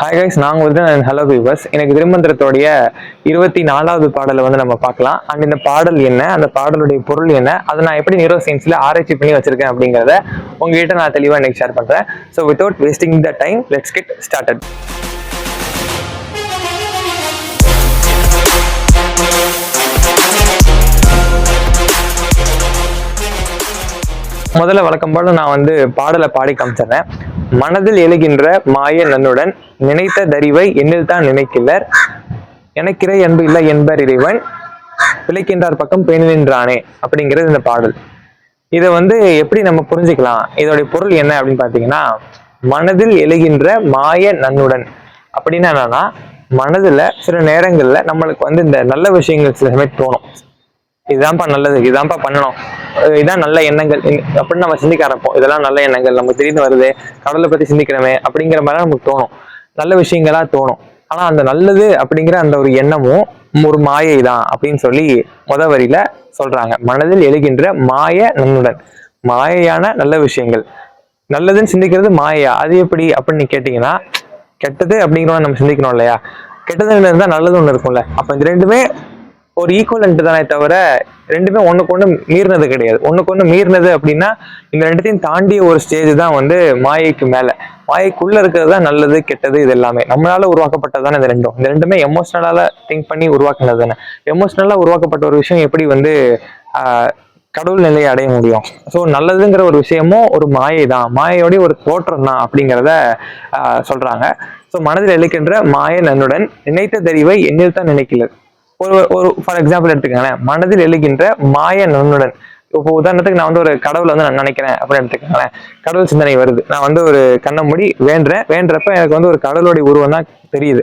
Hi guys நாங்கள் வந்து hello viewers எனக்கு திருமந்திரத்தோடைய இருபத்தி நாலாவது பாடலை வந்து நம்ம பார்க்கலாம். அண்ட் இந்த பாடல் என்ன? அந்த பாடலுடைய பொருள் என்ன? அதை நான் எப்படி நியூரோ சயின்ஸில் ஆராய்ச்சி பண்ணி வச்சிருக்கேன் அப்படிங்கிறத உங்ககிட்ட நான் தெளிவாக இன்னைக்கு ஷேர் பண்ணுறேன் so without wasting the time let's get started முதல்ல வழக்கம் போல நான் வந்து பாடலை பாடி காமிச்சிடுறேன். மனதில் எழுகின்ற மாய நன்னுடன் நினைத்த தரிவை என்னில் தான் நினைக்கில்லர் எனக்கிறை அன்பு இல்லை என்பர் இறைவன் பிழைக்கின்றார் பக்கம் பேணி நின்றானே அப்படிங்கிறது இந்த பாடல். இதை வந்து எப்படி நம்ம புரிஞ்சுக்கலாம்? இதோடைய பொருள் என்ன அப்படின்னு பார்த்தீங்கன்னா மனதில் எழுகின்ற மாய நன்னுடன். அப்படின்னா என்னன்னா மனதுல சில நேரங்கள்ல நம்மளுக்கு வந்து இந்த நல்ல விஷயங்கள் சில சமயம் தோணும். இதுதான்ப்பா நல்லது இதுதான்ப்பா பண்ணணும். இதுதான் இதான் நல்ல எண்ணங்கள். அப்படின்னு நம்ம சிந்திக்க ஆரம்பிப்போம். இதெல்லாம் நல்ல எண்ணங்கள். நமக்கு திடீர்னு வருது. கடலை பத்தி சிந்திக்கிறோமே அப்படிங்கிற மாதிரி நமக்கு தோணும். நல்ல விஷயங்களா தோணும். ஆனா அந்த நல்லது அப்படிங்கிற அந்த ஒரு எண்ணமும் ஒரு மாயை தான் அப்படின்னு சொல்லி முத வரியில சொல்றாங்க. மனதில் எழுகின்ற மாய நன்னுடன் மாயையான நல்ல விஷயங்கள். நல்லதுன்னு சிந்திக்கிறது மாயா அது எப்படி அப்படின்னு கேட்டீங்கன்னா கெட்டது அப்படிங்கிறத நம்ம சிந்திக்கணும் இல்லையா? கெட்டது இருந்தால் நல்லது ஒன்று இருக்கும்ல. அப்போ இந்த ரெண்டுமே ஒரு ஈக்குவலண்ட் தானே தவிர ரெண்டுமே ஒன்றுக்கு ஒன்று மீறினது கிடையாது. ஒன்றுக்கு ஒன்று மீறினது அப்படின்னா இந்த ரெண்டுத்தையும் தாண்டிய ஒரு ஸ்டேஜ் தான் வந்து மாயைக்கு மேலே. மாயைக்குள்ளே இருக்கிறது தான் நல்லது கெட்டது இது எல்லாமே. நம்மளால உருவாக்கப்பட்டது தானே இந்த ரெண்டும். இந்த ரெண்டுமே எமோஷ்னலால திங்க் பண்ணி உருவாக்குனது தானே. எமோஷ்னலாக உருவாக்கப்பட்ட ஒரு விஷயம் எப்படி வந்து கடவுள் நிலையை அடைய முடியும்? ஸோ நல்லதுங்கிற ஒரு விஷயமும் ஒரு மாயை தான். மாயையோடைய ஒரு தோற்றம் தான் அப்படிங்கிறத சொல்கிறாங்க ஸோ மனதில் எழுக்கின்ற மாய நன்னுடன் நினைத்த தெரிவை என்னில் தான் நினைக்கிறது. ஒரு ஒரு ஃபார் எக்ஸாம்பிள் எடுத்துக்கோங்களேன். மனதில் எழுகின்ற மாய நுண்ணுடன். இப்போ உதாரணத்துக்கு நான் வந்து ஒரு கடவுளை வந்து நான் நினைக்கிறேன் அப்படின்னு எடுத்துக்கோங்களேன். கடவுள் சிந்தனை வருது. நான் வந்து ஒரு கண்ணை மூடி வேண்டுறேன். வேண்டுறப்ப எனக்கு வந்து ஒரு கடவுளுடைய உருவம் தான் தெரியுது.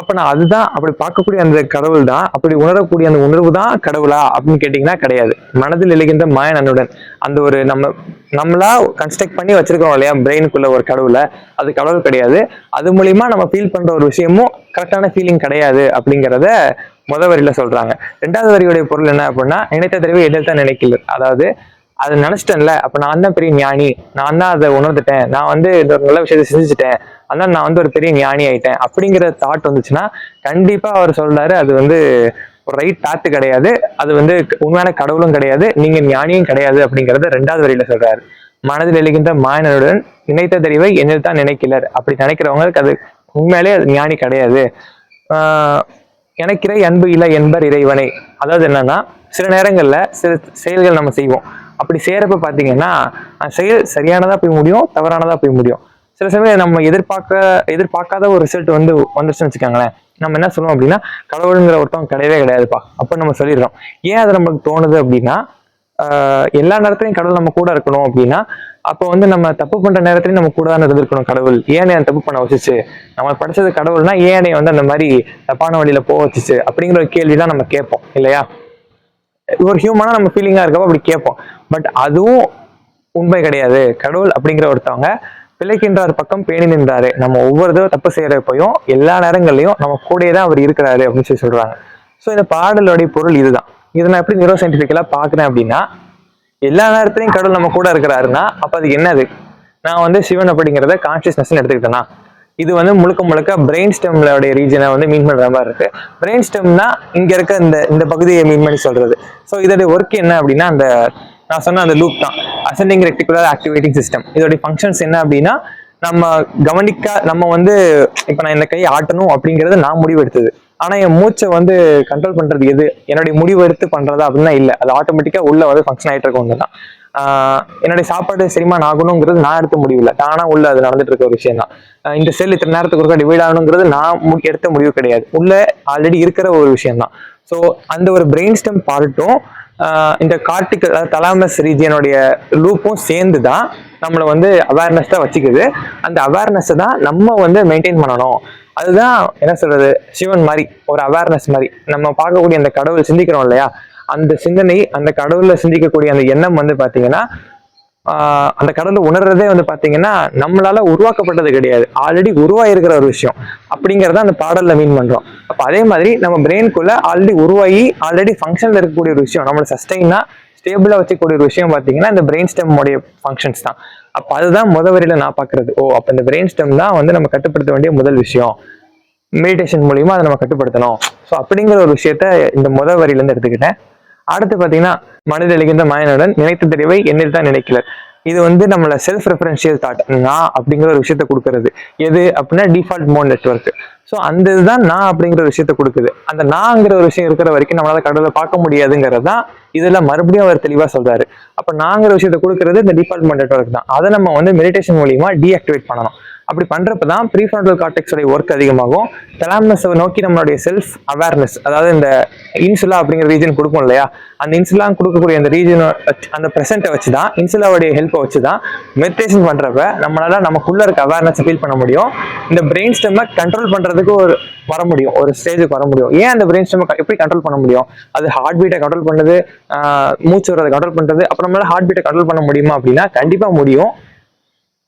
அப்ப நான் அதுதான் அப்படி பார்க்கக்கூடிய அந்த கடவுள் தான் அப்படி உணரக்கூடிய அந்த உணர்வு தான் கடவுளா அப்படின்னு கேட்டிங்கன்னா கிடையாது. மனதில் எழுகின்ற மாய நன்னுடன் அந்த ஒரு நம்ம நம்மளா கன்ஸ்ட்ரக்ட் பண்ணி வச்சிருக்கோம் இல்லையா? பிரெயினுக்குள்ள ஒரு கடவுளை. அது கடவுள் கிடையாது. அது மூலியமா நம்ம ஃபீல் பண்ற ஒரு விஷயமும் கரெக்டான ஃபீலிங் கிடையாது அப்படிங்கிறத முத வரியில சொல்றாங்க. ரெண்டாவது வரியுடைய பொருள் என்ன அப்படின்னா நினைத்த தடவை எதில் தான் நினைக்கல அதாவது அதை நினைச்சிட்டேன்ல. அப்ப நான் தான் பெரிய ஞானி. நான் தான் அதை உணர்ந்துட்டேன். நான் வந்து இந்த ஒரு நல்ல விஷயத்தை செஞ்சுட்டேன் அதனால நான் வந்து ஒரு பெரிய ஞானி ஆயிட்டேன். அப்படிங்கிற தாட் வந்துச்சுன்னா கண்டிப்பா அவர் சொல்றாரு அது வந்து ஒரு ரைட் தாட்டு கிடையாது. அது வந்து உண்மையான கடவுளும் கிடையாது. நீங்க ஞானியும் கிடையாது அப்படிங்கறத ரெண்டாவது வரியில சொல்றாரு. மனதில் எழுகின்ற மாயனருடன் நினைத்த தெரிவை என்னில் தான் நினைக்கலர் அப்படி நினைக்கிறவங்களுக்கு அது உண்மையிலே அது ஞானி கிடையாது. ஆஹ் எனக்கிறை அன்பு இல்லை என்பர் இறைவனை. அதாவது என்னன்னா சில நேரங்கள்ல சில செயல்கள் நம்ம செய்வோம். அப்படி செய்யறப்ப பாத்தீங்கன்னா அந்த செயல் சரியானதா போய் முடியும் தவறானதா போய் முடியும். சில சமயம் நம்ம எதிர்பார்க்க எதிர்பார்க்காத ஒரு ரிசல்ட் வந்து வந்துருச்சுன்னு வச்சுக்கோங்களேன். நம்ம என்ன சொல்லுவோம் அப்படின்னா கடவுளுங்கிற ஒருத்தவங்க கிடையவே கிடையாதுப்பா. அப்ப நம்ம சொல்லிடுறோம். ஏன் அது நமக்கு தோணுது அப்படின்னா ஆஹ் எல்லா நேரத்துலையும் கடவுள் நம்ம கூட இருக்கணும் அப்படின்னா அப்போ வந்து நம்ம தப்பு பண்ற நேரத்துலயும் நம்ம கூட தான் இருந்திருக்கணும் கடவுள். ஏன் என் தப்பு பண்ண வச்சுச்சு? நம்ம படிச்சது கடவுள்னா ஏன் என்னை வந்து அந்த மாதிரி தப்பான வழியில போக வச்சுச்சு? அப்படிங்கிற ஒரு கேள்வி தான் நம்ம கேட்போம் இல்லையா? ஒரு ஹியூமனா நம்ம ஃபீலிங்கா இருக்கப்போ அப்படி கேட்போம். பட் அதுவும் உண்மை கிடையாது. கடவுள் அப்படிங்கிற ஒருத்தவங்க பிழைக்கின்றார் பக்கம் பேணி நின்றாரு. நம்ம ஒவ்வொரு தடவை தப்பு செய்யறப்பையும் எல்லா நேரங்கள்லையும் நம்ம கூடயே தான் அவர் இருக்கிறாரு அப்படின்னு சொல்லி சொல்றாங்க. ஸோ இந்த பாடலுடைய பொருள் இதுதான். இதை நான் எப்படி நியூரோ சயின்டிஃபிக்கலாக பாக்குறேன் அப்படின்னா எல்லா நேரத்துலையும் கடவுள் நம்ம கூட இருக்கிறாருன்னா அப்போ அது என்னது? நான் வந்து சிவன் அப்படிங்கிறத கான்சியஸ்னஸ் எடுத்துக்கிட்டேன்னா இது வந்து முழுக்க முழுக்க பிரெயின் ஸ்டெம்லோடைய ரீஜனை வந்து மீன் பண்ணுற மாதிரி இருக்கு. பிரெயின் ஸ்டெம்னா இங்க இருக்க இந்த இந்த பகுதியை மீன் பண்ணி சொல்றது. ஸோ இதோடைய ஒர்க் என்ன அப்படின்னா அந்த நான் சொன்ன அந்த லூப் தான். அசெண்டிங் ரெக்டிகுலர் ஆக்டிவேட்டிங் சிஸ்டம் இதோடைய ஃபங்க்ஷன்ஸ் என்ன அப்படின்னா நம்ம கவனிக்க நம்ம வந்து இப்போ நான் இந்த கை ஆட்டணும் அப்படிங்கிறது நான் முடிவெடுத்தது. ஆனால் என் மூச்சை வந்து கண்ட்ரோல் பண்ணுறது எது? என்னுடைய முடிவு எடுத்து பண்ணுறதா அப்படின்னா இல்லை. அது ஆட்டோமேட்டிக்காக உள்ள வந்து ஃபங்க்ஷன் ஆகிட்டு இருக்க ஒன்று தான் என்னுடைய சாப்பாடு செரிமான் ஆகணுங்கிறது நான் எடுத்த முடிவு இல்லை தானா உள்ள அது நடந்துட்டு இருக்க ஒரு விஷயம் தான். இந்த செல் இத்தனை நேரத்துக்கு ஒருக்கா டிவைட் ஆகணுங்கிறது நான் எடுத்த முடிவு கிடையாது. உள்ள ஆல்ரெடி இருக்கிற ஒரு விஷயம் தான். ஸோ அந்த ஒரு பிரெயின் ஸ்டெம் பார்ட்டும் இந்த கார்டிகல் அதாவது தலாமஸ் ரீஜியனுடைய லூப்பும் சேர்ந்து தான் நம்மளை வந்து அவேர்னஸ் தான் வச்சுக்குது. அந்த அவேர்னஸை தான் நம்ம வந்து மெயின்டைன் பண்ணணும். அதுதான் என்ன சொல்றது சிவன் மாதிரி ஒரு அவேர்னஸ் மாதிரி. நம்ம பார்க்கக்கூடிய அந்த கடவுள் சிந்திக்கிறோம் இல்லையா? அந்த சிந்தனை அந்த கடவுளில் சிந்திக்கக்கூடிய அந்த எண்ணம் வந்து பார்த்தீங்கன்னா அந்த கடலை உணர்றதே வந்து பார்த்தீங்கன்னா நம்மளால உருவாக்கப்பட்டது கிடையாது. ஆல்ரெடி உருவாயிருக்கிற ஒரு விஷயம். அப்படிங்கிறத அந்த பாடலில் மீன் பண்ணுறோம் அப்போ அதே மாதிரி நம்ம பிரெயின்குள்ளே ஆல்ரெடி உருவாகி ஆல்ரெடி ஃபங்க்ஷனில் இருக்கக்கூடிய ஒரு விஷயம் நம்மளை சஸ்டெயினாக ஸ்டேபிளாக வச்சுக்கூடிய ஒரு விஷயம் பார்த்தீங்கன்னா இந்த பிரெயின் ஸ்டெம்முடைய ஃபங்க்ஷன்ஸ் தான். அப்போ அதுதான் முத வரியில நான் பார்க்குறது ஓ அப்போ இந்த பிரெயின் ஸ்டெம் தான் வந்து நம்ம கட்டுப்படுத்த வேண்டிய முதல் விஷயம். மெடிடேஷன் மூலியமாக அதை நம்ம கட்டுப்படுத்தணும். ஸோ அப்படிங்கிற ஒரு விஷயத்த இந்த முத வரியிலேருந்து எடுத்துக்கிட்டேன். அடுத்து பார்த்தீங்கன்னா மனதில் எழுகின்ற மாயனுடன் நினைத்த தெரிவை என்னில் தான் நினைக்கிறார் இது வந்து நம்மள செல்ஃப் ரெஃபரன்ஷியல் தாட் நான் அப்படிங்கிற ஒரு விஷயத்த கொடுக்கறது. எது அப்படின்னா டிஃபால்ட் மோட் நெட்வொர்க் ஸோ அந்த இதுதான் நான் அப்படிங்கிற ஒரு விஷயத்த கொடுக்குது. அந்த நான்ங்கிற ஒரு விஷயம் இருக்கிற வரைக்கும் நம்மளால கடவுளை பார்க்க முடியாதுங்கிறது தான் இதில் மறுபடியும் அவர் தெளிவாக சொல்றாரு. அப்போ நாங்கிற விஷயத்த கொடுக்கறது இந்த டிஃபால்ட் மோட் நெட்வொர்க் தான். அதை நம்ம வந்து மெடிடேஷன் மூலியமா டீஆக்டிவேட் பண்ணணும். அப்படி பண்றப்ப தான் ப்ரீஃப்ரண்டல் கார்டெக்ஸோட ஒர்க் அதிகமாகும். தலாமஸை நோக்கி நம்மளுடைய செல்ஃப் அவேர்னஸ் அதாவது இந்த இன்சுலா அப்படிங்கிற ரீஜன் கொடுக்கும் இல்லையா? அந்த இன்சுலா கொடுக்கக்கூடிய அந்த ரீஜன் அந்த ப்ரெசென்ட்டை வச்சு தான் இன்சுலாவுடைய ஹெல்ப்பை வச்சு தான் மெடிடேஷன் பண்றப்ப நம்மளால நமக்குள்ள இருக்க அவேர்னஸ் ஃபீல் பண்ண முடியும். இந்த பிரெயின் ஸ்டெம்மை கண்ட்ரோல் பண்றதுக்கு ஒரு வர முடியும். ஒரு ஸ்டேஜுக்கு வர முடியும். ஏன் அந்த பிரெயின் ஸ்டெம்மை எப்படி கண்ட்ரோல் பண்ண முடியும்? அது ஹார்ட் பீட்டை கண்ட்ரோல் பண்ணுறது மூச்சு வரதை கண்ட்ரோல் பண்ணுறது அப்புறம் நம்மளால ஹார்ட் பீட்டை கண்ட்ரோல் பண்ண முடியுமா அப்படின்னா கண்டிப்பாக முடியும்.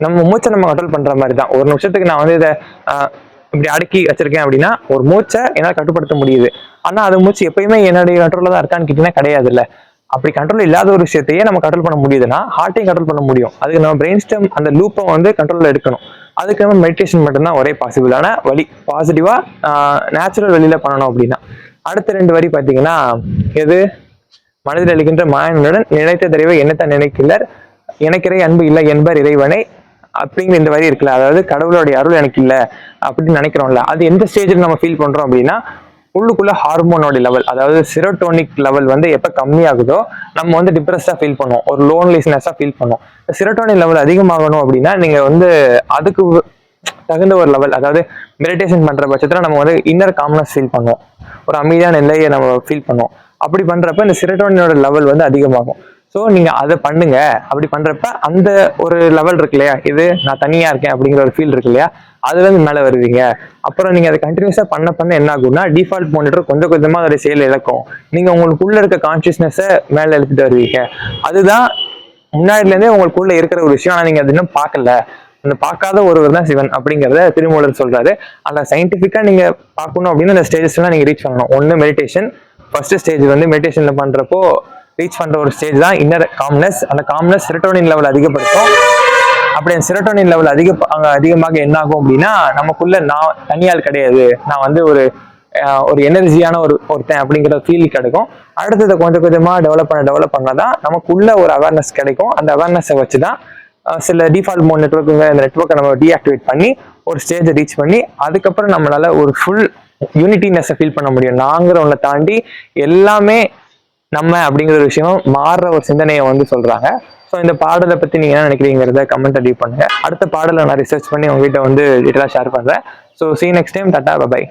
நம்ம மூச்சை நம்ம கண்ட்ரோல் பண்ற மாதிரி தான் ஒரு நிமிஷத்துக்கு நான் வந்து இதை ஆஹ், இப்படி அடக்கி வச்சிருக்கேன் அப்படின்னா ஒரு மூச்சை என்னால் கட்டுப்படுத்த முடியுது. ஆனா அது மூச்சு எப்பயுமே என்னுடைய கண்ட்ரோல தான் இருக்கான்னு கேட்டீங்கன்னா கிடையாது இல்ல அப்படி கண்ட்ரோல் இல்லாத ஒரு விஷயத்தையே நம்ம கண்ட்ரோல் பண்ண முடியுதுன்னா ஹார்ட்டையும் கண்ட்ரோல் பண்ண முடியும். அதுக்கு நம்ம பிரெயின் ஸ்டெம் அந்த லூப்பை வந்து கண்ட்ரோல்ல எடுக்கணும். அதுக்கு நம்ம மெடிடேஷன் மட்டும்தான் ஒரே பாசிபிளான வழி. பாசிட்டிவா நேச்சுரல் வழியில பண்ணணும் அப்படின்னா. அடுத்த ரெண்டு வரி பார்த்தீங்கன்னா எது? மனதில் அளிக்கின்ற மாயனுடன் நினைத்த தெரிவை என்னத்தான் நினைக்கிறார்? எனக்கிறை அன்பு இல்லை என்பர் இறைவனை அப்படிங்கிற இந்த வரி இருக்குல்ல அதாவது கடவுளுடைய அருள் எனக்கு இல்லை அப்படின்னு நினைக்கிறோம்ல அது எந்த ஸ்டேஜில் நம்ம ஃபீல் பண்றோம் அப்படின்னா உள்ளுக்குள்ள ஹார்மோனோட லெவல் அதாவது சிரோட்டோனிக் லெவல் வந்து எப்போ கம்மியாகுதோ நம்ம வந்து டிப்ரெஸ்டாக ஃபீல் பண்ணுவோம் ஒரு லோன்லிஸ்னஸாக ஃபீல் பண்ணுவோம். சிரோட்டோனிக் லெவல் அதிகமாகணும் அப்படின்னா நீங்க வந்து அதுக்கு தகுந்த ஒரு லெவல் அதாவது மெடிடேஷன் பண்ற பட்சத்தில் நம்ம வந்து இன்னர் காம்னஸ் ஃபீல் பண்ணுவோம். ஒரு அமைதியான நிலையை நம்ம ஃபீல் பண்ணுவோம். அப்படி பண்றப்ப இந்த சிரோட்டோனியோட லெவல் வந்து அதிகமாகும். ஸோ நீங்க அதை பண்ணுங்க. அப்படி பண்றப்ப அந்த ஒரு லெவல் இருக்கு இல்லையா? இது நான் தனியா இருக்கேன் அப்படிங்கிற ஒரு ஃபீல் இருக்கு இல்லையா? அதுல இருந்து மேல வருவீங்க. அப்புறம் நீங்க அதை கண்டினியூஸா பண்ண பண்ண என்ன ஆகும்னா டிஃபால்ட் மானிட்டர் கொஞ்சம் கொஞ்சமா அதோட செயல் இழக்கும். நீங்க உங்களுக்குள்ள இருக்க கான்சியஸ்னஸை மேல எழுத்துட்டு வருவீங்க. அதுதான் முன்னாடில இருந்தே உங்களுக்குள்ள இருக்கிற ஒரு விஷயம். ஆனா நீங்க அது இன்னும் பார்க்கல. அந்த பார்க்காத ஒருவர் தான் சிவன் அப்படிங்கிறத திருமூலர் சொல்றாரு. அந்த சயின்டிஃபிக்காக நீங்க பார்க்கணும் அப்படின்னு அந்த ஸ்டேஜஸ் எல்லாம் நீங்க ரீச் பண்ணணும். ஒன்னு மெடிடேஷன் ஃபர்ஸ்ட் ஸ்டேஜ் வந்து மெடிடேஷன்ல பண்றப்போ ரீச் பண்ணுற ஒரு ஸ்டேஜ் தான் இன்னர் காம்னஸ் அந்த காம்னஸ் சிரட்டோனின் லெவல் அதிகப்படுத்தும். அப்படி அந்த செரட்டோனின் லெவல் அதிக அங்கே அதிகமாக என்ன ஆகும் அப்படின்னா நமக்குள்ள நான் தனியால் கிடையாது. நான் வந்து ஒரு ஒரு எனர்ஜியான ஒரு ஒருத்தன் அப்படிங்கிற ஃபீல் கிடைக்கும். அடுத்தது கொஞ்சம் கொஞ்சமாக டெவலப் பண்ண டெவலப் பண்ணாதான் நமக்குள்ள ஒரு அவேர்னஸ் கிடைக்கும். அந்த அவேர்னஸை வச்சு தான் சில டிஃபால்ட் மோட் நெட்ஒர்க்குங்க அந்த நெட்ஒர்க்கை நம்ம டீஆக்டிவேட் பண்ணி ஒரு ஸ்டேஜை ரீச் பண்ணி அதுக்கப்புறம் நம்மளால ஒரு ஃபுல் யூனிட்டினஸை ஃபீல் பண்ண முடியும். நாங்கிற ஒன்றை தாண்டி எல்லாமே நம்ம அப்படிங்கிற ஒரு விஷயம் மாறுற ஒரு சிந்தனையை வந்து சொல்றாங்க. ஸோ இந்த பாடலை பத்தி நீங்க என்ன நினைக்கிறீங்கிறத கமெண்ட் லீவ் பண்ணுங்க. அடுத்த பாடலை நான் ரிசர்ச் பண்ணி உங்ககிட்ட வந்து டீட்டெயிலாக ஷேர் பண்றேன். So see next time tata bye